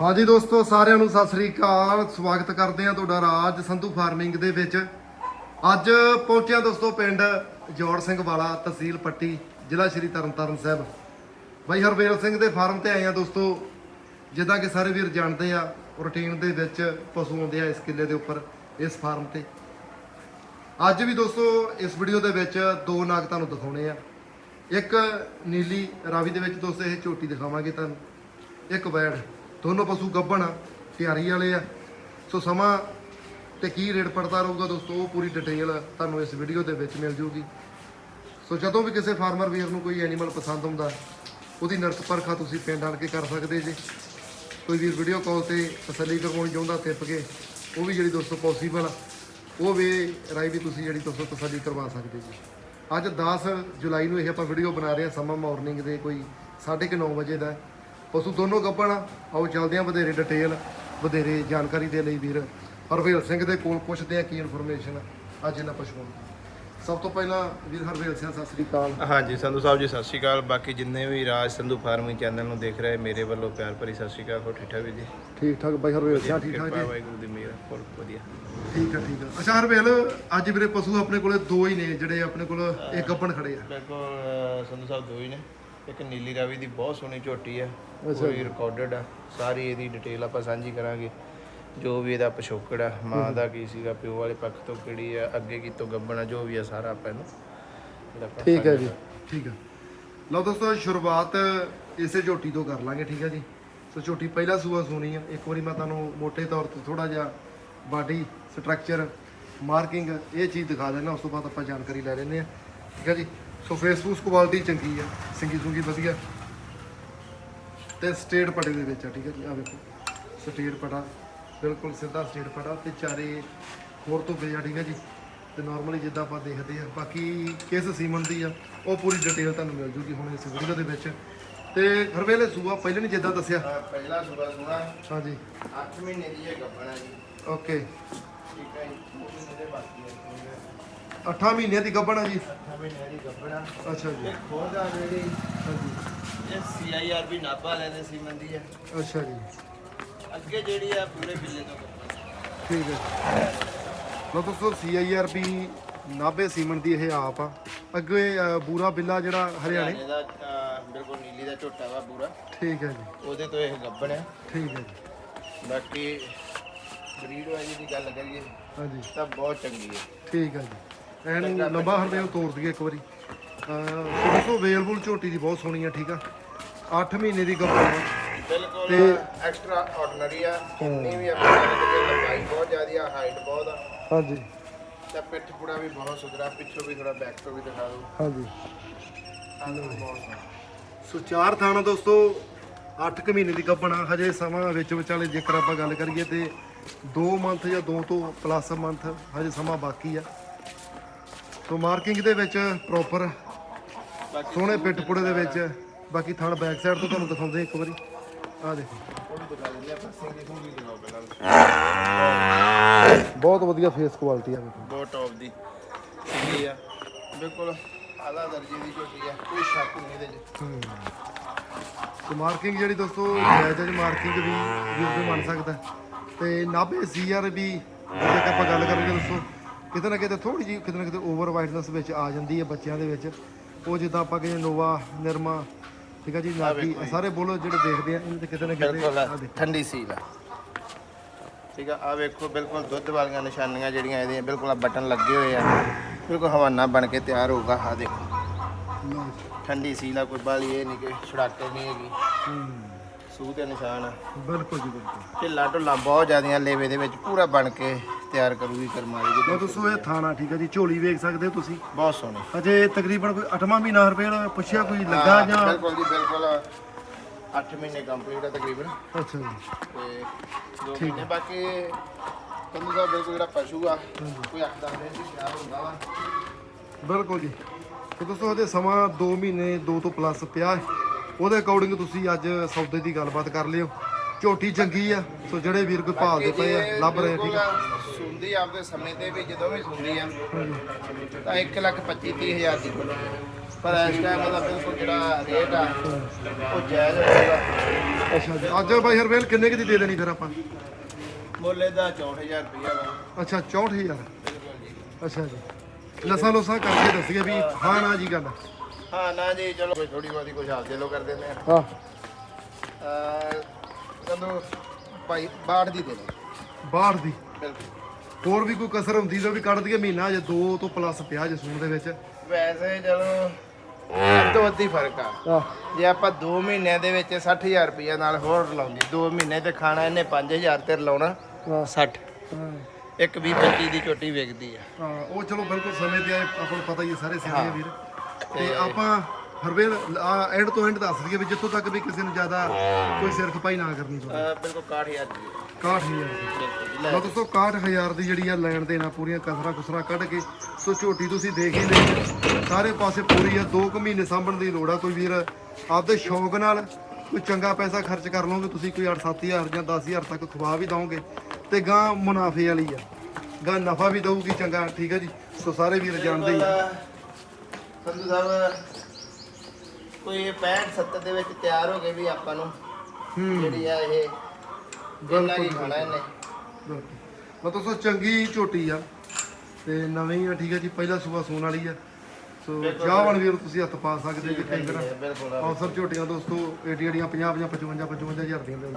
ਹਾਂਜੀ ਦੋਸਤੋ, ਸਾਰਿਆਂ ਨੂੰ ਸਤਿ ਸ੍ਰੀ ਅਕਾਲ। ਸਵਾਗਤ ਕਰਦੇ ਹਾਂ ਤੁਹਾਡਾ ਰਾਜ ਸੰਧੂ ਫਾਰਮਿੰਗ ਦੇ ਵਿੱਚ। ਅੱਜ ਪਹੁੰਚਿਆ ਦੋਸਤੋ ਪਿੰਡ ਜੋੜ ਸਿੰਘ ਵਾਲਾ, ਤਹਿਸੀਲ ਪੱਟੀ, ਜ਼ਿਲ੍ਹਾ ਸ਼੍ਰੀ ਤਰਨਤਾਰਨ ਸਾਹਿਬ। ਬਾਈ ਹਰਵੇਲ ਸਿੰਘ ਦੇ ਫਾਰਮ ਤੇ ਆਏ ਆ ਦੋਸਤੋ। ਜਿੱਦਾਂ ਕਿ ਸਾਰੇ ਵੀਰ ਜਾਣਦੇ ਆ, ਰੂਟੀਨ ਦੇ ਵਿੱਚ ਪਸ਼ੂ ਆਉਂਦੇ ਆ ਇਸ ਕਿੱਲੇ ਦੇ ਉੱਪਰ, ਇਸ ਫਾਰਮ ਤੇ। ਅੱਜ ਵੀ ਦੋਸਤੋ, ਇਸ ਵੀਡੀਓ ਦੇ ਵਿੱਚ ਦੋ ਨਾਗ ਤੁਹਾਨੂੰ ਦਿਖਾਉਣੇ ਆ। ਇੱਕ ਨੀਲੀ ਰਾਵੀ ਦੇ ਵਿੱਚ ਦੋਸਤੋ, ਇਹ ਝੋਟੀ ਦਿਖਾਵਾਂਗੇ ਤੁਹਾਨੂੰ। ਇੱਕ ਵੈੜ। ਦੋਨੋਂ ਪਸ਼ੂ ਗੱਭਣ ਆ, ਤਿਆਰੀ ਵਾਲੇ ਆ। ਸੋ ਸਮਾਂ ਤੇ ਕੀ ਰੇਟ ਪੜਦਾ ਰਹੂਗਾ ਦੋਸਤੋ, ਉਹ ਪੂਰੀ ਡਿਟੇਲ ਤੁਹਾਨੂੰ ਇਸ ਵੀਡੀਓ ਦੇ ਵਿੱਚ ਮਿਲ ਜੂਗੀ। ਸੋ ਜਦੋਂ ਵੀ ਕਿਸੇ ਫਾਰਮਰ ਵੀਰ ਨੂੰ ਕੋਈ ਐਨੀਮਲ ਪਸੰਦ ਹੁੰਦਾ, ਉਹਦੀ ਨਰਕ ਪਰਖਾ ਤੁਸੀਂ ਪਿੰਡ ਆਣ ਕੇ ਕਰ ਸਕਦੇ ਜੀ। ਕੋਈ ਵੀਰ ਵੀਡੀਓ ਕਾਲ ਤੇ ਤਸੱਲੀ ਕਰਵਾਉਣੀ ਚਾਹੁੰਦਾ ਤਿੱਪ ਕੇ, ਉਹ ਵੀ ਜਿਹੜੀ ਦੋਸਤੋ ਪੋਸੀਬਲ ਆ, ਉਹ ਵੀ ਰਾਈ ਵੀ ਤੁਸੀਂ ਜਿਹੜੀ ਦੋਸਤੋ ਤਸੱਲੀ ਕਰਵਾ ਸਕਦੇ ਜੀ। ਅੱਜ 10 ਜੁਲਾਈ ਨੂੰ ਇਹ ਆਪਾਂ ਵੀਡੀਓ ਬਣਾ ਰਹੇ ਹਾਂ ਸਮਾਂ ਮਾਰਨਿੰਗ ਦੇ ਕੋਈ 9:30 ਵਜੇ ਦਾ। ਪਸ਼ੂ ਦੋਨੋਂ ਗੱਭਣ ਆ। ਆਓ ਚੱਲਦੇ ਹਾਂ ਵਧੇਰੇ ਡਿਟੇਲ ਵਧੇਰੇ ਜਾਣਕਾਰੀ ਦੇ ਲਈ ਵੀਰ। ਹਰਵੇਲ ਸਿੰਘ ਦੇ ਕੋਲ ਪੁੱਛਦੇ ਆ ਕੀ ਇਨਫੋਰਮੇਸ਼ਨ ਅੱਜ ਇਹਨਾਂ ਪਸ਼ੂਆਂ ਦੀ। ਸਭ ਤੋਂ ਪਹਿਲਾਂ ਵੀਰ ਹਰਵੇਲ ਸਿੰਘ ਸਤਿ ਸ੍ਰੀ ਅਕਾਲ। ਹਾਂਜੀ ਸੰਧੂ ਸਾਹਿਬ ਜੀ ਸਤਿ ਸ਼੍ਰੀ ਅਕਾਲ। ਬਾਕੀ ਜਿੰਨੇ ਵੀ ਰਾਜ ਸੰਧੂ ਫਾਰਮਿੰਗ ਚੈਨਲ ਨੂੰ ਦੇਖ ਰਹੇ ਮੇਰੇ ਵੱਲੋਂ ਪਿਆਰ ਭਰੀ ਸਤਿ ਸ਼੍ਰੀ ਅਕਾਲ। ਹੋ ਠੀਕ ਠਾਕ ਵੀ ਜੀ? ਠੀਕ ਠਾਕ ਬਾਈ ਹਰਵੇਲ ਸਿੰਘ ਠੀਕ ਠਾਕ ਜੀ? ਵਾਹਿਗੁਰੂ ਦੀ ਮਿਹਰ ਬਹੁਤ ਵਧੀਆ। ਠੀਕ ਆ ਠੀਕ ਆ। ਅੱਛਾ ਹਰਵੇਲ ਅੱਜ ਵੀਰੇ ਪਸ਼ੂ ਆਪਣੇ ਕੋਲੇ ਦੋ ਹੀ ਨੇ ਜਿਹੜੇ ਆਪਣੇ ਕੋਲ ਇੱਕ ਗੱਭਣ ਖੜੇ ਆ। ਮੇਰੇ ਕੋਲ ਅਹ, ਸੰਧੂ ਸਾਹਿਬ ਦੋ ਹੀ ਨੇ। ਇੱਕ ਨੀਲੀ ਰਾਵੀ ਦੀ ਬਹੁਤ ਸੋਹਣੀ ਝੋਟੀ ਹੈ ਅੱਛਾ ਕੋਈ ਰਿਕਾਰਡਡ ਆ। ਸਾਰੀ ਇਹਦੀ ਡਿਟੇਲ ਆਪਾਂ ਸਾਂਝੀ ਕਰਾਂਗੇ। ਜੋ ਵੀ ਇਹਦਾ ਪਿਛੋਕੜ ਆ ਮਾਂ ਦਾ ਕੀ ਸੀਗਾ ਪਿਓ ਵਾਲੇ ਪੱਖ ਤੋਂ ਕਿਹੜੀ ਆ ਅੱਗੇ ਕੀ ਤੋਂ ਗੱਬਣ ਆ ਜੋ ਵੀ ਆ ਸਾਰਾ ਆਪਾਂ ਇਹਨੂੰ ਠੀਕ ਹੈ ਜੀ। ਠੀਕ ਹੈ ਲਓ ਦੋਸਤੋ ਸ਼ੁਰੂਆਤ ਇਸੇ ਝੋਟੀ ਤੋਂ ਕਰ ਲਾਂਗੇ ਠੀਕ ਹੈ ਜੀ। ਸੋ ਝੋਟੀ ਪਹਿਲਾ ਸੂਆ ਸੁਣੀ ਆ। ਇੱਕ ਵਾਰੀ ਮੈਂ ਤੁਹਾਨੂੰ ਮੋٹے ਤੌਰ ਤੇ ਥੋੜਾ ਜਿਹਾ ਬਾਡੀ ਸਟਰਕਚਰ ਮਾਰਕਿੰਗ ਇਹ ਚੀਜ਼ ਦਿਖਾ ਦੇਣਾ ਉਸ ਤੋਂ ਬਾਅਦ ਆਪਾਂ ਜਾਣਕਾਰੀ ਲੈ ਲੈਂਦੇ ਆ। ਠੀਕ ਹੈ ਜੀ। ਸੋ ਫੇਸਬੁੱਕ ਕੁਆਲਿਟੀ ਚੰਗੀ ਆ ਸਿੰਗੀ ਸੁੰਗੀ ਵਧੀਆ। ਤੇ ਸਟੇਟ ਪਟੇ ਦੇ ਵਿੱਚ ਆ ਠੀਕ ਹੈ ਜੀ ਆ ਵੇਖੋ। ਸਟੇਟ ਪਟਾ ਬਿਲਕੁਲ ਸਿੱਧਾ ਸਟੇਟ ਪਟਾ ਤੇ ਚਾਰੇ ਹੋਰ ਤੋਂ ਆ ਠੀਕ ਹੈ ਜੀ। ਤੇ ਨਾਰਮਲੀ ਜਿੱਦਾਂ ਆਪਾਂ ਦੇਖਦੇ ਆ ਬਾਕੀ ਕਿਸ ਸੀਮਨ ਦੀ ਆ ਉਹ ਪੂਰੀ ਡਿਟੇਲ ਤੁਹਾਨੂੰ ਮਿਲ ਜੂਗੀ ਹੁਣ ਇਸ ਵੀਡੀਓ ਦੇ ਵਿੱਚ। ਤੇ ਹਰਵੇਲੇ ਸੂਆ ਪਹਿਲੇ ਨਹੀਂ ਜਿੱਦਾਂ ਦੱਸਿਆ? ਪਹਿਲਾ ਸੁਬਾ ਸੁਣਾ ਹਾਂਜੀ। 8 ਮਹੀਨੇ ਦੀ ਇਹ ਗੱਬਣ ਹੈ ਜੀ। ਓਕੇ। ਠੀਕ ਹੈ ਜੀ ਮਹੀਨੇ ਦੇ ਬਾਕੀ ਹੈ 8 ਮਹੀਨਿਆਂ ਦੀ ਗੱਭਣ ਆ ਜੀ। 8 ਮਹੀਨੇ ਦੀ ਅੱਛਾ ਜੀ। ਇਹ ਖੋਦ ਆ ਜਿਹੜੀ ਹਾਂਜੀ। ਇਹ ਸੀਆਈਆਰਬੀ ਨਾਭਾ ਵਾਲਿਆਂ ਦੇ ਸੀਮਨ ਦੀ ਹੈ ਅੱਛਾ ਜੀ। ਅੱਗੇ ਜਿਹੜੀ ਆ ਪੂਰੇ ਬਿੱਲੇ ਤੋਂ ਠੀਕ ਹੈ ਲੋ ਦੋਸਤੋ ਸੀਆਈਆਰਪੀ ਨਾਭੇ ਸੀਮਨ ਦੀ ਇਹ ਆਪ ਆ। ਅੱਗੇ ਅ, ਬੂਰਾ ਬਿੱਲਾ ਜਿਹੜਾ ਹਰਿਆਣੇ। ਹਰਿਆਣੇ ਦਾ ਅਹ, ਬਿਲਕੁਲ ਨੀਲੀ ਦਾ ਝੋਟਾ ਵਾ ਪੂਰਾ ਠੀਕ ਹੈ ਜੀ। ਉਹਦੇ ਤੋਂ ਇਹ ਗੱਬਣ ਹੈ ਠੀਕ ਹੈ ਜੀ। ਬਾਕੀ ਬਰੀਡ ਵਾਲੀ ਦੀ ਗੱਲ ਕਰੀਏ ਹਾਂਜੀ। ਤਾਂ ਬਹੁਤ ਚੰਗੀ ਹੈ ਠੀਕ ਹੈ ਜੀ। ਐਨ ਲੰਬਾ ਹਰਦੇ ਉਹ ਤੋੜ ਦਈਏ ਇੱਕ ਵਾਰੀ। ਅ ਦੋਸਤੋ ਵੇਲਬੁਲ ਝੋਟੀ ਦੀ ਬਹੁਤ ਸੋਹਣੀ ਆ ਠੀਕ ਆ। 8 ਮਹੀਨੇ ਦੀ ਗੱਭਣ ਆ। ਬਿਲਕੁਲ ਤੇ- ਐਕਸਟਰਾ ਆਰਡੀਨਰੀ ਆ। ਜਿੰਨੀ ਵੀ ਆਪਾਂ ਗੱਲ ਕਰੀਏ ਲੰਬਾਈ ਬਹੁਤ ਜ਼ਿਆਦੀ ਆ ਹਾਈਟ ਬਹੁਤ ਆ। ਹਾਂਜੀ। ਤੇ ਪਿੱਠ ਪੁੜਾ ਵੀ ਬਹੁਤ ਸੁਧਰਾ ਪਿੱਛੋਂ ਵੀ ਥੋੜਾ ਬੈਕ ਤੋਂ ਵੀ ਦਿਖਾ ਦਿਓ। ਹਾਂਜੀ। ਆਹ ਬਹੁਤ ਸੋਹਣਾ। ਸੋ ਚਾਰ ਥਾਣਾ ਦੋਸਤੋ 8 ਕੁ ਮਹੀਨੇ ਦੀ ਗੱਭਣਾ ਹਜੇ ਸਮਾਂ ਵਿੱਚ ਵਿਚਾਲੇ ਜੇਕਰ ਆਪਾਂ ਗੱਲ ਕਰੀਏ ਤੇ 2 ਮੰਥ ਜਾਂ 2 ਤੋਂ ਪਲੱਸ ਮੰਥ ਹਜੇ ਸਮਾਂ ਬਾਕੀ ਆ। ਸੋ ਮਾਰਕਿੰਗ ਦੇ ਵਿੱਚ ਪ੍ਰੋਪਰ ਸੋਹਣੇ ਪਿੱਠ ਪੁੜੇ ਦੇ ਵਿੱਚ ਬਾਕੀ ਥਣ ਬੈਕ ਸਾਈਡ ਤੋਂ ਤੁਹਾਨੂੰ ਦਿਖਾਉਂਦੇ ਇੱਕ ਵਾਰੀ। ਆ ਦੇਖੋ। ਬਹੁਤ ਵਧੀਆ ਫੇਸ ਕੁਆਲਿਟੀ ਆ ਬਹੁਤ ਟੌਪ ਦੀ। ਆ। ਬਿਲਕੁਲ ਆਲਾ ਦਰਜੇ ਦੀ ਝੋਟੀ ਆ। ਕੋਈ ਸ਼ੱਕ ਨਹੀਂ ਇਹਦੇ 'ਚ। ਤੇ ਮਾਰਕਿੰਗ ਜਿਹੜੀ ਦੋਸਤੋ ਜਾਇਜ਼ ਜਾਇਜ਼ ਮਾਰਕਿੰਗ ਵੀ ਯੂਜ਼ ਮੰਨ ਸਕਦਾ। ਤੇ ਨਾਭੇ ਸੀਆਰ ਵੀ ਜੇਕਰ ਆਪਾਂ ਗੱਲ ਕਰੀਏ ਦੋਸਤੋ ਕਿਤੇ ਨਾ ਕਿਤੇ ਥੋੜੀ ਜਿਹੀ ਕਿਤੇ ਨਾ ਕਿਤੇ ਓਵਰ ਵਾਈਡਨੈਸ ਵਿੱਚ ਆ ਜਾਂਦੀ ਹੈ ਬੱਚਿਆਂ ਦੇ ਵਿੱਚ। ਉਹ ਜਿੱਦਾਂ ਆਪਾਂ ਕਹਿੰਦੇ ਨੋਵਾ ਨਿਰਮਾ ਠੀਕ ਹੈ ਜੀ ਨਾਗੀ ਸਾਰੇ ਬੋਲੋ ਜਿਹੜੇ ਦੇਖਦੇ ਆ ਇਹਨਾਂ ਤੇ ਕਿਤੇ ਨਾ ਕਿਤੇ ਬਿਲਕੁਲ ਆ ਠੰਡੀ ਸੀਲ ਆ। ਠੀਕ ਆ ਆ ਵੇਖੋ ਬਿਲਕੁਲ ਦੁੱਧ ਵਾਲੀਆਂ ਨਿਸ਼ਾਨੀਆਂ ਜਿਹੜੀਆਂ ਇਹਦੀਆਂ ਬਿਲਕੁਲ ਆ ਬਟਨ ਲੱਗੇ ਹੋਏ ਆ। ਬਿਲਕੁਲ ਹਵਾਨਾ ਬਣ ਕੇ ਤਿਆਰ ਹੋਊਗਾ ਆ ਦੇਖੋ। ਠੰਡੀ ਸੀਲ ਆ ਕੋਈ ਬਾਲੀ ਇਹ ਨਹੀਂ ਕਿ ਛੜਾਕੇ ਨਹੀਂ ਹੈਗੀ। ਸੂਹ ਤੇ ਨਿਸ਼ਾਨ ਆ। ਬਿਲਕੁਲ ਜੀ ਬਿਲਕੁਲ। ਢਿੱਲਾ ਢੁੱਲਾ ਬਹੁਤ ਜ਼ਿਆਦੀਆਂ ਲੇਵੇ ਦੇ ਵਿੱਚ ਪੂਰਾ ਬਣ ਕੇ ਤਿਆਰ ਕਰੂਗੀ ਕਰਮਾਲੀ ਜੀ ਲਓ ਦੋਸਤੋ ਇਹ ਥਾਣਾ ਠੀਕ ਹੈ ਜੀ। ਝੋਲੀ ਵੇਖ ਸਕਦੇ ਹੋ ਤੁਸੀਂ। ਬਹੁਤ ਸੋਹਣੀ। ਅਜੇ ਤਕਰੀਬਨ ਕੋਈ 8ਵਾਂ ਮਹੀਨਾ ਰੁਪਏ ਪੁੱਛਿਆ ਕੋਈ ਲੱਗਾ ਹਾਂ, ਜਾਂ? ਬਿਲਕੁਲ ਜੀ ਬਿਲਕੁਲ। 8 ਮਹੀਨੇ ਕੰਪਲੀਟ ਆ ਤਕਰੀਬਨ। ਅੱਛਾ ਜੀ। ਤੇ ਦੋ ਮਹੀਨੇ ਬਾਕੀ ਤੁਹਾਨੂੰ ਦਾ ਬਿਲਕੁਲ ਜਿਹੜਾ ਪਸ਼ੂ ਆ ਕੋਈ 8-10 ਦਿਨ ਦੀ ਤਿਆਰ ਹੁੰਦਾ ਵਾ। ਬਿਲਕੁਲ ਜੀ। ਤੇ ਦੋਸਤੋ ਇਹਦੇ ਸਮਾਂ 2 ਮਹੀਨੇ 2 ਤੋਂ ਪਲੱਸ ਪਿਆ ਹੈ। ਉਹਦੇ ਅਕੋਰਡਿੰਗ ਤੁਸੀਂ ਅੱਜ ਸੌਦੇ ਦੀ ਗੱਲਬਾਤ ਕਰ ਲਿਓ। ਝੋਟੀ ਚੰਗੀ ਆ ਸੋ ਜਿਹੜੇ ਵੀਰ ਕੋਈ ਭਾਲਦੇ ਪਏ ਆ ਲੱਭ ਰਹੇ ਠੀਕ ਆ। ਸੁਣਦੀ ਆਪਦੇ ਸਮੇਂ ਤੇ ਵੀ ਜਦੋਂ ਵੀ ਸੁਣਦੀ ਆ। ਤਾਂ 1 ਲੱਖ 25 30 ਹਜ਼ਾਰ ਦੀ ਪਰ ਇਸ ਟਾਈਮ ਉਹਦਾ ਬਿਲਕੁਲ ਜਿਹੜਾ ਰੇਟ ਆ ਉਹ ਜਾਇਜ਼ ਹੋਊਗਾ ਅੱਛਾ ਜੀ। ਅੱਜ ਬਾਈ ਹਰਵੇਲ ਕਿੰਨੇ ਕੁ ਦੀ ਦੇ ਦੇਣੀ ਫਿਰ ਆਪਾਂ? ਮੁੱਲ ਇਹਦਾ 64000 ਰੁਪਇਆ ਵਾ। ਅੱਛਾ 64000 ਬਿਲਕੁਲ ਜੀ ਅੱਛਾ ਜੀ। ਲਸਾਂ ਲੋਸਾਂ ਕਰਕੇ ਦੱਸੀਏ ਵੀ ਹਾਂ ਨਾ ਜੀ ਗੱਲ। ਹਾਂ ਨਾ ਜੀ ਚਲੋ। ਥੋੜੀ ਬਹੁਤੀ ਕੁਝ ਹਾਲ ਦੇ ਲੋ ਕਰ ਦਿੰਦੇ ਆ। ਹਾਂ। ਚਲੋ ਭਾਈ ਬਾੜ ਦੀ ਦੇ ਦੋ ਬਾਹਰ ਦੀ? ਬਿਲਕੁਲ। ਹੋਰ ਵੀ ਕੋਈ ਕਸਰ ਹੁੰਦੀ ਤਾਂ ਵੀ ਕੱਢ ਦਈਏ ਮਹੀਨਾ ਜੇ 2 ਤੋਂ ਪਲੱਸ ਪਿਆ ਜੇ ਸੂਣ ਦੇ ਵਿੱਚ। ਵੈਸੇ ਚਲੋ ਅੱਧੋ ਅੱਧੀ ਫ਼ਰਕ ਆ। ਜੇ ਆਪਾਂ 2 ਮਹੀਨਿਆਂ ਦੇ ਵਿੱਚ 60000 ਰੁਪਇਆ ਨਾਲ ਹੋਰ ਲਾਉਂਦੀ 2 ਮਹੀਨੇ ਤੇ ਖਾਣਾ ਇਹਨੇ 5000 ਤੇ ਲਾਉਣਾ ਹਾਂ। 60 ਹਾਂ। ਇੱਕ 20 25 ਦੀ ਝੋਟੀ ਵੇਚਦੀ ਆ। ਹਾਂ, ਉਹ ਚਲੋ ਬਿਲਕੁਲ ਸਮੇਂ ਤੇ ਆਏ ਆਪਾਂ ਨੂੰ ਪਤਾ ਹੀ ਹੈ ਸਾਰੇ ਸਿਆਣੇ ਵੀਰ। ਤੇ ਆਪਾਂ ਹਰਵੇਲ ਐਂਡ ਤੋਂ ਐਂਡ ਦੱਸ ਦਈਏ ਵੀ ਜਿੱਥੋਂ ਤੱਕ ਵੀ ਕਿਸੇ ਨੂੰ ਜ਼ਿਆਦਾ ਕੋਈ ਸਿਰ ਖਪਾਈ ਨਾ ਕਰਨੀ ਪਵੇ ਅਹ ਬਿਲਕੁਲ 61000 ਦੀ 61000 ਦੀ। ਬਿਲਕੁਲ ਜੀ, ਲਓ ਦੋਸਤੋ 61000 ਦੀ ਜਿਹੜੀ ਆ ਲੈਣ ਦੇਣਾ ਪੂਰੀਆਂ ਕਸਰਾਂ ਕੁਸਰਾਂ ਕੱਢ ਕੇ ਸੋ ਝੋਟੀ ਤੁਸੀਂ ਦੇਖ ਹੀ ਲਈ। ਸਾਰੇ ਪਾਸੇ ਪੂਰੀ ਆ 2 ਕੁ ਮਹੀਨੇ ਸਾਂਭਣ ਦੀ ਲੋੜ ਆ। ਕੋਈ ਵੀਰ ਆਪਦੇ ਸ਼ੌਂਕ ਨਾਲ ਕੋਈ ਚੰਗਾ ਪੈਸਾ ਖਰਚ ਕਰ ਲਓਗੇ ਤੁਸੀਂ ਕੋਈ 8-7000 ਜਾਂ 10000 ਤੱਕ ਖਵਾ ਵੀ ਦਓਗੇ ਤੇ ਗਾਂ ਮੁਨਾਫੇ ਵਾਲੀ ਆ। ਗਾਂ ਨਫਾ ਵੀ ਦਊਗੀ ਚੰਗਾ ਠੀਕ ਹੈ ਜੀ। ਸੋ ਸਾਰੇ ਵੀਰ ਜਾਣਦੇ ਹੀ ਆ। ਸੰਧੂ ਸਾਹਿਬ ਕੋਈ 65 70 ਦੇ ਵਿੱਚ ਤਿਆਰ ਹੋ ਗਏ ਵੀ ਆਪਾਂ ਨੂੰ ਹੂੰ। ਜਿਹੜੀ ਆ ਇਹ ਜਿੰਨਾ ਕੀ ਖਾਣਾ ਇਹਨੇ। ਮੈਂ ਦੋਸਤੋ ਚੰਗੀ ਝੋਟੀ ਆ ਤੇ ਨਵੀਂ ਆ ਠੀਕ ਹੈ ਜੀ ਪਹਿਲਾ ਸੂਆ ਸੂਣ ਵਾਲੀ ਆ। ਸੋ ਚਾਹਵਣ ਵੀਰ ਤੁਸੀਂ ਹੱਥ ਪਾ ਸਕਦੇ ਜੀ ਬਿਲਕੁਲ ਔਸਰ ਝੋਟੀਆਂ ਦੋਸਤੋ ਏਡੀ ਏਡੀਆਂ 50 50 55 55 ਹਜ਼ਾਰ ਦੀਆਂ ਦੇ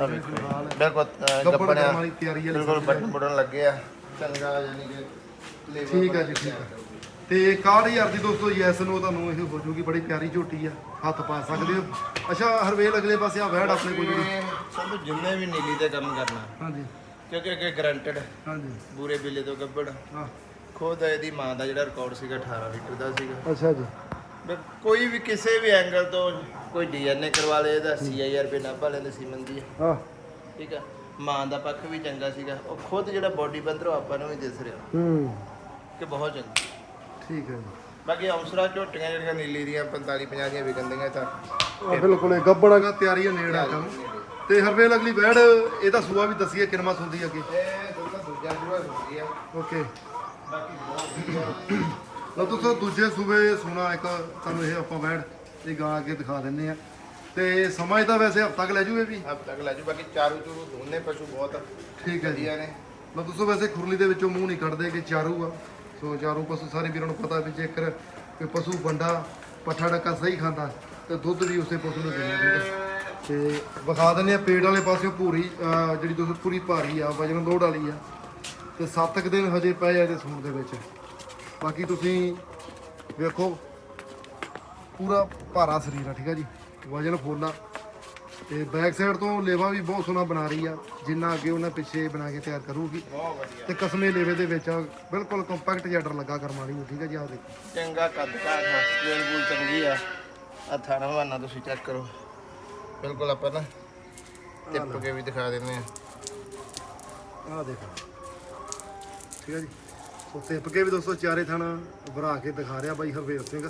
ਬਿਲਕੁਲ ਵਾਲੀ ਤਿਆਰੀ ਬਿਲਕੁਲ ਬਟਨ ਬਟਨ ਲੱਗੇ ਆ। ਚੰਗਾ ਯਾਨੀ ਕਿ ਠੀਕ ਆ ਜੀ ਠੀਕ ਆ। ਤੇ 61000 ਦੀ ਦੋਸਤੋ ਯੈਸ ਨੂੰ ਤੁਹਾਨੂੰ ਇਹ ਹੋ ਜੂਗੀ ਬੜੀ ਪਿਆਰੀ ਝੋਟੀ ਆ ਹੱਥ ਪਾ ਸਕਦੇ ਹੋ। ਅੱਛਾ ਹਰਵੇਲ ਅਗਲੇ ਪਾਸੇ ਆ ਵੈੜ ਆਪਣੇ ਕੋਲ ਜਿਹੜੀ। ਸੰਧੂ ਜਿੰਨੇ ਵੀ ਨੀਲੀ ਤੇ ਕੰਮ ਕਰਨਾ ਹਾਂਜੀ। ਕਿਉਂਕਿ ਅੱਗੇ ਗਰੰਟਡ ਹਾਂਜੀ। ਬੂਰੇ ਬਿੱਲੇ ਤੋਂ ਗੱਬੜ ਹਾਂ। ਖੁਦ ਇਹਦੀ ਮਾਂ ਦਾ ਜਿਹੜਾ ਰਿਕਾਰਡ ਸੀਗਾ 18 ਲੀਟਰ ਦਾ ਸੀਗਾ। ਅੱਛਾ ਜੀ। ਕੋਈ ਵੀ ਕਿਸੇ ਵੀ ਐਂਗਲ ਤੋਂ ਕੋਈ ਡੀਐਨਏ ਕਰਵਾ ਲੇ ਇਹਦਾ ਸੀਆਈਆਰ ਰੁਪਏ ਨਾਭਾ ਲੈਂਦੇ ਸੀਮਨ ਦੀ। ਹਾਂ। ਠੀਕ ਆ? ਮਾਂ ਦਾ ਪੱਖ ਵੀ ਚੰਗਾ ਸੀਗਾ। ਉਹ ਖੁਦ ਜਿਹੜਾ ਬੋਡੀ ਬੰਦਰ ਆਪਾਂ ਨੂੰ ਵੀ ਦਿਸ ਰਿਹਾ। ਹੂੰ। ਕਿ ਬਹੁਤ ਚੰਗਾ। ਠੀਕ ਹੈ ਜੀ। ਬਾਕੀ ਅਮਸਰਾ ਝੋਟੀਆਂ ਜਿਹੜੀਆਂ ਨੀਲੀ ਦੀਆਂ 45 50 ਦੀਆਂ ਵਿਕਣਦੀਆਂ ਤਾਂ ਆ ਬਿਲਕੁਲ ਇਹ ਗੱਬੜਾਗਾ ਤਿਆਰੀ ਆ ਨੇੜਾ ਕੰਮ ਤੇ ਹਰਵੇਲ ਅਗਲੀ ਵੈੜ ਇਹਦਾ ਸੂਆ ਵੀ ਦਸੀਏ ਕਿੰਨਾ ਸੁੰਦੀ ਅੱਗੇ। ਇਹ ਦੋਨਾਂ ਦੂਜਾ ਜੂਆ ਹੁੰਦੀ ਆ। ਓਕੇ। ਬਾਕੀ ਬਹੁਤ ਵਧੀਆ। ਲਓ ਦੋਸਤੋ ਦੂਜੇ ਸੂਬੇ ਸੁਣਾ ਇੱਕ ਤੁਹਾਨੂੰ ਇਹ ਆਪਾਂ ਵੈੜ ਇਹ ਗਾਂ ਅੱਗੇ ਦਿਖਾ ਦਿੰਨੇ ਆ। ਤੇ ਸਮਾਂ ਇਹਦਾ ਵੈਸੇ ਹਫਤਾ ਤੱਕ ਲੈ ਜੂ ਇਹ ਵੀ? ਹਬ ਤੱਕ ਲੈ ਜੂ ਬਾਕੀ ਚਾਰੂ ਚੂਰੂ ਦੋਨੇ ਪਸ਼ੂ ਬਹੁਤ ਠੀਕ ਹੈ ਜੀ। ਵਧੀਆ ਨੇ। ਲਓ ਦੋਸਤੋ ਵੈਸੇ ਖੁਰਲੀ ਦੇ ਵਿੱਚੋਂ ਮੂੰਹ ਨਹੀਂ ਕੱਢਦੇ ਕਿ ਚਾਰੂ ਆ। ਸੋ ਚਾਰੂ ਪਸ਼ੂ, ਸਾਰੇ ਵੀਰਾਂ ਨੂੰ ਪਤਾ ਵੀ ਜੇਕਰ ਕੋਈ ਪਸ਼ੂ, ਵੰਡਾ, ਪੱਠਾ, ਡੱਕਾ ਸਹੀ ਖਾਂਦਾ, ਤੇ ਦੁੱਧ ਵੀ ਉਸੇ ਪਸ਼ੂ ਨੂੰ ਦੇਣਾ ਚਾਹੀਦਾ ਹੈ। ਤੇ ਵਿਖਾ ਦਿੰਦੇ ਆ ਪੇਟ ਵਾਲੇ ਪਾਸਿਓਂ ਪੂਰੀ ਜਿਹੜੀ ਦੋਸਤੋ ਪੂਰੀ ਭਾਰੀ ਆ, ਵਜਨ ਲੋਡ ਵਾਲੀ ਆ, ਤੇ 7 ਕੁ ਦਿਨ ਹਜੇ ਪਏ ਆ ਇਹਦੇ ਸੂਣ ਦੇ ਵਿੱਚ। ਬਾਕੀ ਤੁਸੀਂ ਵੇਖੋ, ਪੂਰਾ ਭਾਰਾ ਸਰੀਰ ਆ, ਠੀਕ ਆ ਜੀ। ਵਜਨ ਫੁੱਲ ਆ। ਤੇ ਬੈਕ ਸਾਈਡ ਤੋਂ ਲੇਵਾ ਵੀ ਬਹੁਤ ਸੋਹਣਾ ਬਣਾ ਰਹੀ ਆ ਜਿੰਨਾ ਅੱਗੇ ਉਹਨਾਂ ਪਿੱਛੇ ਬਣਾ ਕੇ ਤਿਆਰ ਕਰੂਗੀ। ਬਹੁਤ ਵਧੀਆ। ਤੇ ਕਸਮੇ ਲੇਵੇ ਦੇ ਵਿੱਚ ਆ, ਬਿਲਕੁਲ ਕੰਪੈਕਟ ਜੈਡਰ ਲੱਗਾ ਕਰਮ ਵਾਲੀ ਠੀਕ ਹੈ ਜੀ ਆਹ ਦੇਖੋ। ਚੰਗਾ ਕੱਦ ਕਾਠ ਸੇਲ ਬੂਲ ਚੰਗੀ ਆ। ਆ ਥਾਣਾ ਵਾਨਾ ਤੁਸੀਂ ਚੈੱਕ ਕਰੋ। ਬਿਲਕੁਲ ਆਪਾਂ ਨਾ ਟਿੱਪ ਕੇ ਵੀ ਦਿਖਾ ਦਿੰਦੇ ਆ। ਆਹ ਦੇਖੋ। ਠੀਕ ਹੈ ਜੀ। ਸੋ ਟਿੱਪ ਕੇ ਵੀ ਦੋਸਤੋ ਚਾਰੇ ਥਾਣਾ ਭਰਾ ਕੇ ਦਿਖਾ ਰਿਹਾ ਬਾਈ ਹਰਵੇਲ ਸਿੰਘ।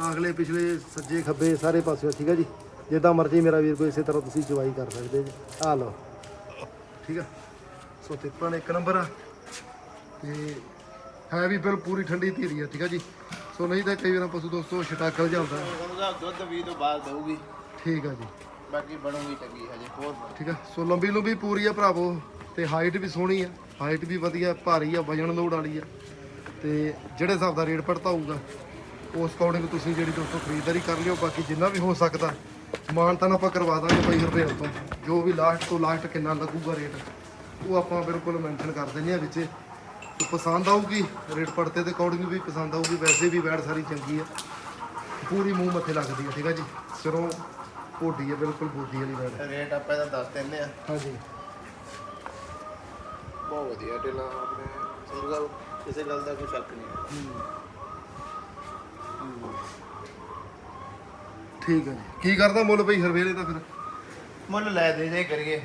ਆਹ ਅਗਲੇ ਪਿਛਲੇ ਸੱਜੇ ਖੱਬੇ ਸਾਰੇ ਪਾਸੇ ਠੀਕ ਹੈ ਜੀ। ਜਿੱਦਾਂ ਮਰਜ਼ੀ ਮੇਰਾ ਵੀਰ ਕੋਈ ਇਸੇ ਤਰ੍ਹਾਂ ਤੁਸੀਂ ਚਵਾਈ ਕਰ ਸਕਦੇ ਜੀ। ਆਹ ਲਓ। ਠੀਕ ਆ? ਸੋ ਨੇ ਇੱਕ ਨੰਬਰ ਆ। ਤੇ ਹੈ ਵੀ ਬਿਲ ਪੂਰੀ ਠੰਡੀ ਧੀਰੀ ਆ ਠੀਕ ਆ ਜੀ? ਸੋ ਨਹੀਂ ਤਾਂ ਕਈ ਵਾਰ ਪਸ਼ੂ ਦੋਸਤੋ ਛਟਾਕਲ ਜਾਂਦਾ। ਉਹਦਾ ਦੁੱਧ ਵੀ ਤੋਂ ਬਾਅਦ ਦਊਗੀ। ਠੀਕ ਆ ਜੀ। ਬਾਕੀ ਬਣੂਗੀ ਚੰਗੀ ਹਜੇ ਹੋਰ ਠੀਕ ਆ? ਸੋ ਲੰਬੀ ਲੰਬੀ ਪੂਰੀ ਆ ਭਰਾਵੋ ਤੇ ਹਾਈਟ ਵੀ ਸੋਹਣੀ ਆ। ਹਾਈਟ ਵੀ ਵਧੀਆ ਭਾਰੀ ਆ ਵਜਨ ਲੋਡ ਵਾਲੀ ਆ। ਤੇ ਜਿਹੜੇ ਹਿਸਾਬ ਦਾ ਰੇਟ ਪੜਤਾ ਹੋਊਗਾ ਉਸ ਅਕੋਰਡਿੰਗ ਤੁਸੀਂ ਜਿਹੜੀ ਦੋਸਤੋ ਖਰੀਦਦਾਰੀ ਕਰ ਲਿਓ ਬਾਕੀ ਜਿੰਨਾ ਵੀ ਹੋ ਸਕਦਾ ਮਾਨ ਤਾਂ ਆਪਾਂ ਕਰਵਾ ਦਾਂਗੇ ਬਾਈ ਰੁਪਏ ਤੋਂ। ਜੋ ਵੀ ਲਾਸਟ ਤੋਂ ਲਾਸਟ ਕਿੰਨਾ ਲੱਗੂਗਾ ਰੇਟ ਉਹ ਆਪਾਂ ਬਿਲਕੁਲ ਮੈਂਸ਼ਨ ਕਰ ਦਿੰਦੇ ਆ ਵਿੱਚੇ। ਤੇ ਪਸੰਦ ਆਊਗੀ ਰੇਟ ਪੜਤੇ ਦੇ ਅਕੋਰਡਿੰਗ ਵੀ ਪਸੰਦ ਆਊਗੀ ਵੈਸੇ ਵੀ ਵੈੜ ਸਾਰੀ ਚੰਗੀ ਆ। ਪੂਰੀ ਮੂੰਹ ਮੱਥੇ ਲੱਗਦੀ ਆ ਠੀਕ ਆ ਜੀ? ਸਿਰੋਂ ਭੋਡੀ ਆ ਬਿਲਕੁਲ ਬੋਦੀ ਵਾਲੀ ਵੈੜ ਰੇਟ ਆਪਾਂ ਇਹਦਾ ਦੱਸ ਦਿੰਦੇ ਆ ਹਾਂਜੀ। ਬਹੁਤ ਵਧੀਆ ਢਿੱਲਾ ਆਪਣੇ। ਸਾਹਿਬ ਕਿਸੇ ਗੱਲ ਦਾ ਕੋਈ ਸ਼ੱਕ ਨਹੀਂ ਹੈ। ਠੀਕ ਹੈ ਜੀ। ਕੀ ਕਰਦਾ ਮੁੱਲ ਬਈ ਹਰਵੇਲੇ ਦਾ ਫਿਰ? ਮੁੱਲ ਲੈ ਦੇ ਜੇ ਕਰੀਏ।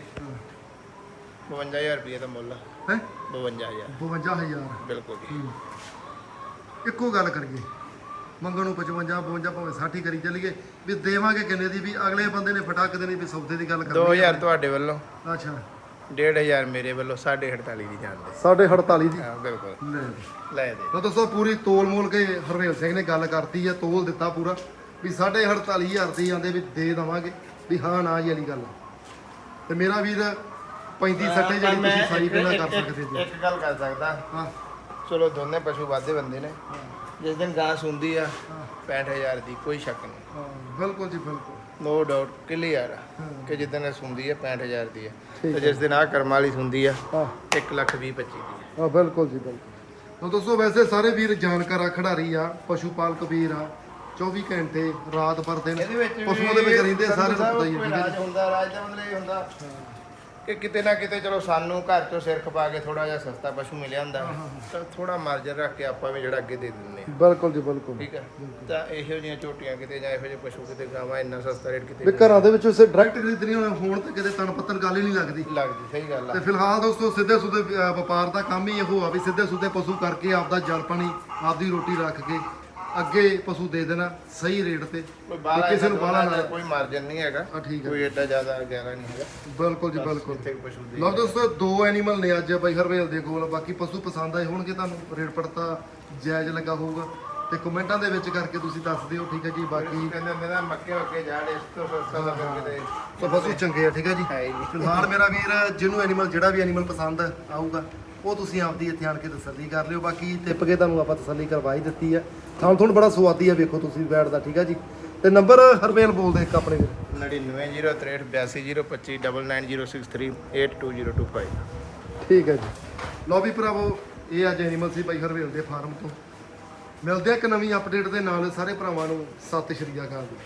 52000 ਰੁਪਏ ਦਾ ਮੁੱਲ ਹੈ? 52000 52000 ਬਿਲਕੁਲ ਜੀ। ਇੱਕੋ ਗੱਲ ਕਰੀਏ। ਮੰਗਣ ਨੂੰ 55 52 ਭਾਵੇਂ 60 ਕਰੀ ਚੱਲੀਏ। ਵੀ ਦੇਵਾਂਗੇ ਕਿੰਨੇ ਦੀ? ਵੀ ਅਗਲੇ ਬੰਦੇ ਨੇ ਫਟਾਕ ਦੇਣੀ ਵੀ ਸੌਦੇ ਦੀ ਗੱਲ ਕਰਨੀ 2000 ਤੁਹਾਡੇ ਵੱਲੋਂ। ਅੱਛਾ। 1500 ਮੇਰੇ ਵੱਲੋਂ 48.5 ਦੀ ਜਾਂਦੇ ਸਾਢੇ 48 ਦੀ? ਹਾਂ ਬਿਲਕੁਲ। ਲੈ ਲੈ ਦੇ। ਲਓ ਦੋਸਤੋ ਪੂਰੀ ਤੋਲ ਮੋਲ ਕੇ ਹਰਵੇਲ ਸਿੰਘ ਨੇ ਗੱਲ ਕਰਤੀ ਹੈ ਤੋਲ ਦਿੱਤਾ ਪੂਰਾ। ਵੀ ਸਾਢੇ 48000 ਦੀ ਆਂਦੇ ਵੀ ਦੇ ਦਵਾਂਗੇ। ਵੀ ਹਾਂ ਨਾ ਜੀ ਵਾਲੀ ਗੱਲ ਤੇ ਮੇਰਾ ਵੀਰ 35 ਸੱਟੇ ਜਿਹੜੀ ਮੈਂ ਤੁਸੀਂ ਸਾਈ ਇੱਕ- ਪਹਿਲਾਂ ਕਰ ਇੱਕ- ਸਕਦੇ ਜੀ ਇੱਕ ਗੱਲ ਕਰ ਸਕਦਾ। ਹਾਂ। ਚਲੋ ਦੋਨੇ ਪਸ਼ੂ ਵਾਧੇ ਬੰਦੇ ਨੇ। ਜਿਸ ਦਿਨ ਗਾਂ ਸੁੰਦੀ ਆ 65000 ਦੀ ਕੋਈ ਸ਼ੱਕ ਨਹੀਂ। ਹਾਂ, ਬਿਲਕੁਲ ਜੀ ਬਿਲਕੁਲ। ਨੋ ਡਾਊਟ ਕਲੀਅਰ ਆ ਹਾਂ। ਕਿ ਜਿਸ ਦਿਨ ਇਹ ਸੁੰਦੀ ਆ 65000 ਦੀ ਆ। ਤੇ ਜਿਸ ਦਿਨ ਆ ਕਰਮ ਵਾਲੀ ਸੁੰਦੀ ਆ ਹਾਂ। 1 ਲੱਖ 20 25 ਦੀ ਆ। ਹਾਂ ਬਿਲਕੁਲ ਜੀ ਬਿਲਕੁਲ। ਤਾਂ ਦੋਸਤੋ ਵੈਸੇ ਸਾਰੇ ਵੀਰ ਜਾਣਕਾਰ ਆ ਖਿਡਾਰੀ ਆ ਪਸ਼ੂ ਪਾਲਕ ਵੀਰ ਆ। 24 ਘੰਟੇ ਰਾਤ ਭਰ ਦਿਨ ਪਸ਼ੂਆਂ ਦੇ ਵਿੱਚ ਰਹਿੰਦੇ ਸੰਧੂ ਸਾਰੇ ਨੂੰ ਪਤਾ ਹੀ ਰਾਜ ਹੁੰਦਾ ਰਾਜ ਦਾ ਮਤਲਬ ਇਹ ਹੁੰਦਾ ਕਿ ਕਿਤੇ ਨਾ ਕਿਤੇ ਚਲੋ ਸਾਨੂੰ ਘਰ ਚੋਂ ਸਿਰ ਖਪਾ ਕੇ ਥੋੜਾ ਜਿਹਾ ਸਸਤਾ ਪਸ਼ੂ ਮਿਲਿਆ ਹੁੰਦਾ ਤਾਂ ਥੋੜਾ ਮਾਰਜਨ ਰੱਖ ਕੇ ਆਪਾਂ ਵੀ ਜਿਹੜਾ ਅੱਗੇ ਦੇ ਦਿੰਦੇ ਆ ਬਿਲਕੁਲ ਜੀ ਬਿਲਕੁਲ। ਠੀਕ ਹੈ। ਤਾਂ ਇਹੋ ਜਿਹੀਆਂ ਝੋਟੀਆਂ ਕਿਤੇ ਜਾਂ ਇਹੋ ਜਿਹੇ ਪਸ਼ੂ ਕਿਤੇ ਗਾਵਾਂ ਇੰਨਾ ਸਸਤਾ ਰੇਟ ਕਿਤੇ ਵੀ ਘਰਾਂ ਦੇ ਵਿੱਚ ਉਸੇ ਡਾਇਰੈਕਟ ਖਰੀਦਣੀ ਹੋਣ ਹੋਣ ਤੇ ਕਿਤੇ ਤਣ ਪੱਤਰ ਗੱਲ ਹੀ ਨਹੀਂ ਲੱਗਦੀ। ਲੱਗਦੀ ਸਹੀ ਗੱਲ ਆ। ਤੇ ਫਿਲਹਾਲ ਦੋਸਤੋ ਸਿੱਧੇ ਅ, ਵਪਾਰ ਦਾ ਕੰਮ ਹੀ ਇਹੋ ਆ ਵੀ ਸਿੱਧੇ ਸੁਦੇ ਪਸ਼ੂ ਕਰਕੇ ਆਪਦਾ ਜਲ ਪਾਣੀ ਆਪਦੀ ਰੋਟੀ ਰੱਖ ਕੇ ਅੱਗੇ ਪਸ਼ੂ ਦੇ ਦੇਣਾ ਸਹੀ ਰੇਟ ਤੇ। ਕੋਈ ਬਾਹਲਾ ਕਿਸੇ ਨੂੰ ਬਾਹਲਾ ਨਾ ਕੋਈ ਮਾਰਜਨ ਨਹੀਂ ਹੈਗਾ। ਆ ਠੀਕ ਹੈ ਕੋਈ ਐਡਾ ਜ਼ਿਆਦਾ ਗਹਿਰਾ ਨਹੀਂ ਹੈਗਾ। ਬਿਲਕੁਲ ਜੀ ਬਿਲਕੁਲ। ਇੱਥੇ ਪਸ਼ੂ ਦੀ ਲਓ ਦੋਸਤੋ ਦੋ ਐਨੀਮਲ ਨੇ ਅੱਜ ਬਾਈ ਹਰਵੇਲ ਦੇ ਕੋਲ। ਬਾਕੀ ਪਸ਼ੂ ਪਸੰਦ ਆਏ ਹੋਣਗੇ ਤੁਹਾਨੂੰ। ਰੇਟ ਪੜਤਾ ਜਾਇਜ਼ ਲੱਗਾ ਹੋਊਗਾ। ਤੇ ਕਮੈਂਟਾਂ ਦੇ ਵਿੱਚ ਕਰਕੇ ਤੁਸੀਂ ਦੱਸ ਦਿਓ ਠੀਕ ਹੈ ਜੀ? ਬਾਕੀ ਕਹਿੰਦੇ ਹੁੰਦੇ ਨਾ ਮੱਕੇ ਮੱਕੇ ਝਾੜ ਇਸ ਤੋਂ ਸਸਤਾ ਤਾਂ ਫਿਰ ਕਿਤੇ ਪਸ਼ੂ ਚੰਗੇ ਆ ਠੀਕ ਹੈ ਜੀ? ਹੈ ਹੀ ਨਹੀਂ। ਫਿਲਹਾਲ ਮੇਰਾ ਵੀਰ ਜਿਹਨੂੰ ਐਨੀਮਲ ਜਿਹੜਾ ਵੀ ਐਨੀਮਲ ਪਸੰਦ ਆਊਗਾ ਉਹ ਤੁਸੀਂ ਆਪਦੀ ਇੱਥੇ ਆਣ ਕੇ ਤਸੱਲੀ ਕਰ ਲਿਓ। ਬਾਕੀ ਟਿੱਪ ਕੇ ਤੁਹਾਨੂੰ ਆਪਾਂ ਤਸੱਲੀ ਕਰਵਾਈ ਦਿੱਤੀ ਹੈ। ਥਾਂ ਤੁਹਾਨੂੰ ਬੜਾ ਸਵਾਦੀ ਆ ਵੇਖੋ ਤੁਸੀਂ ਬੈਠਦਾ ਠੀਕ ਹੈ ਜੀ? ਤੇ ਨੰਬਰ ਹਰਵੇਲ ਬੋਲਦੇ ਇੱਕ ਆਪਣੇ ਵੀਰ 9903829063822025 ਠੀਕ ਹੈ ਜੀ। ਲਓ ਵੀ ਭਰਾਵੋ ਇਹ ਅੱਜ ਐਨੀਮਲ ਸੀ ਬਾਈ ਹਰਵੇਲ ਦੇ ਫਾਰਮ ਤੋਂ। ਮਿਲਦੇ ਆ ਇੱਕ ਨਵੀਂ ਅਪਡੇਟ ਦੇ ਨਾਲ। ਸਾਰੇ ਭਰਾਵਾਂ ਨੂੰ ਸਤਿ ਸ਼੍ਰੀ ਅਕਾਲ। ਜੀ